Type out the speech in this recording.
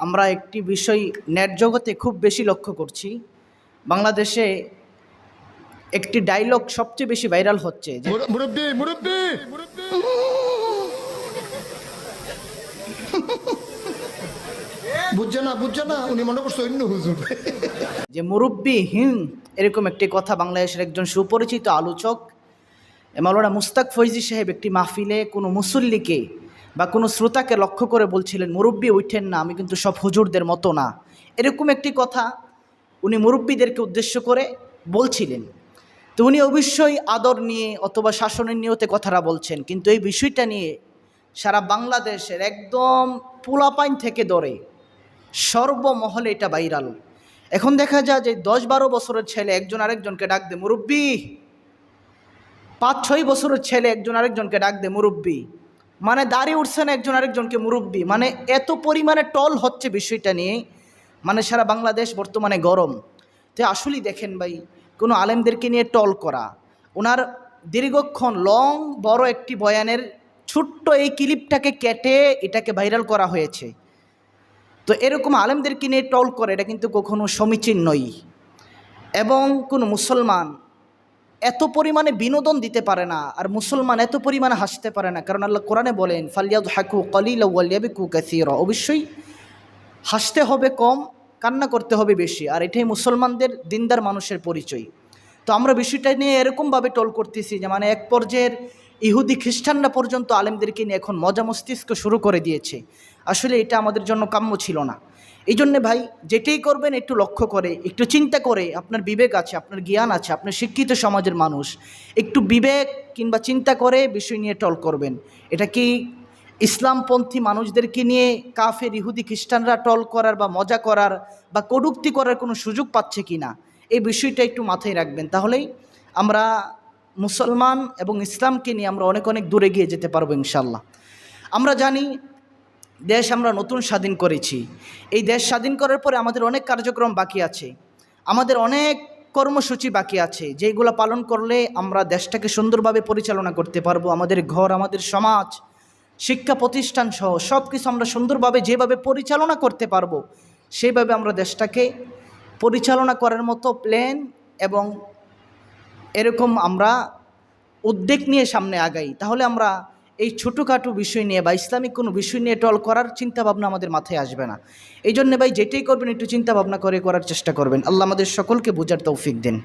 আমরা একটি বিষয় নেট জগতে খুব বেশি লক্ষ্য করছি। বাংলাদেশে একটি ডায়লগ সবচেয়ে বেশি ভাইরাল হচ্ছে বুঝছে না বুঝছে না উনি মনে করছে অন্য হুজুর। যে মুরব্বী হিম এরকম একটি কথা বাংলাদেশের একজন সুপরিচিত আলোচক মাওলানা মুস্তাক ফৈজি সাহেব একটি মাহফিলে কোনো মুসল্লিকে বা কোনো শ্রোতাকে লক্ষ্য করে বলছিলেন, মুরব্বী, উঠেন না, আমি কিন্তু সব হুজুরদের মতো না। এরকম একটি কথা উনি মুরব্বীদেরকে উদ্দেশ্য করে বলছিলেন। তো উনি অবশ্যই আদর নিয়ে অথবা শাসনের নিয়তে কথাটা বলছেন, কিন্তু এই বিষয়টা নিয়ে সারা বাংলাদেশের একদম পোলাপাইন থেকে ধরে সর্বমহলে এটা ভাইরাল। এখন দেখা যায় যে দশ বারো বছরের ছেলে একজন আরেকজনকে ডাক দে মুরব্বী পাঁচ ছয় বছরের ছেলে একজন আরেকজনকে ডাক দে মুরব্বী। মানে দাঁড়িয়ে উঠছে না একজন আরেকজনকে মুরব্বী। মানে এত পরিমাণে টল হচ্ছে বিষয়টা নিয়ে। মানে সারা বাংলাদেশ বর্তমানে গরম। তো আসলেই দেখেন ভাই, কোনো আলেমদেরকে নিয়ে টল করা। ওনার দীর্ঘক্ষণ লং বড় একটি বয়ানের ছোট্ট এই ক্লিপটাকে কেটে এটাকে ভাইরাল করা হয়েছে। তো এরকম আলেমদেরকে নিয়ে টল করে, এটা কিন্তু কখনো সমীচীন নয়। এবং কোনো মুসলমান এত পরিমাণে বিনোদন দিতে পারে না, আর মুসলমান এত পরিমাণে হাসতে পারে না। কারণ আল্লাহ কোরআনে বলেন ফালিয়াদ হাকু কলিল ওয়ালিয়াবিকু কাসির অবশ্যই হাসতে হবে কম, কান্না করতে হবে বেশি, আর এটাই মুসলমানদের, দিনদার মানুষের পরিচয়। তো আমরা বিষয়টা নিয়ে এরকমভাবে টল করতেছি যে মানে এক পর্যায়ের ইহুদি খ্রিস্টানরা পর্যন্ত আলেমদেরকে নিয়ে এখন মজা মস্তিষ্ক শুরু করে দিয়েছে। আসলে এটা আমাদের জন্য কাম্য ছিল না। এই জন্যে ভাই, যেটাই করবেন একটু লক্ষ্য করে, একটু চিন্তা করে, আপনার বিবেক আছে, আপনার জ্ঞান আছে আপনার শিক্ষিত সমাজের মানুষ, একটু বিবেক কিংবা চিন্তা করে বিষয় নিয়ে টল করবেন। এটা কি ইসলামপন্থী মানুষদেরকে নিয়ে কাফের, ইহুদি খ্রিস্টানরা টল করার বা মজা করার বা কটুক্তি করার কোনো সুযোগ পাচ্ছে কি না এই বিষয়টা একটু মাথায় রাখবেন। তাহলেই আমরা মুসলমান এবং ইসলামকে নিয়ে আমরা অনেক অনেক দূরে গিয়ে যেতে পারব ইনশাল্লাহ আমরা জানি দেশ আমরা নতুন স্বাধীন করেছি। এই দেশ স্বাধীন করার পরে আমাদের অনেক কার্যক্রম বাকি আছে। আমাদের অনেক কর্মসূচি বাকি আছে। যেগুলো পালন করলে আমরা দেশটাকে সুন্দরভাবে পরিচালনা করতে পারব। আমাদের ঘর, আমাদের সমাজ, শিক্ষা প্রতিষ্ঠান সহ সব কিছু আমরা সুন্দরভাবে যেভাবে পরিচালনা করতে পারব, সেইভাবে আমরা দেশটাকে পরিচালনা করার মতো প্ল্যান এবং এরকম আমরা উদ্বেগ নিয়ে সামনে আগাই, তাহলে আমরা এই ছোটোখাটো বিষয় নিয়ে বা ইসলামিক কোনো বিষয় নিয়ে টল করার চিন্তাভাবনা আমাদের মাথায় আসবে না। এই জন্যে ভাই যেটাই করবেন একটু চিন্তাভাবনা করে করার চেষ্টা করবেন। আল্লাহ আমাদের সকলকে বোঝার তৌফিক দিন।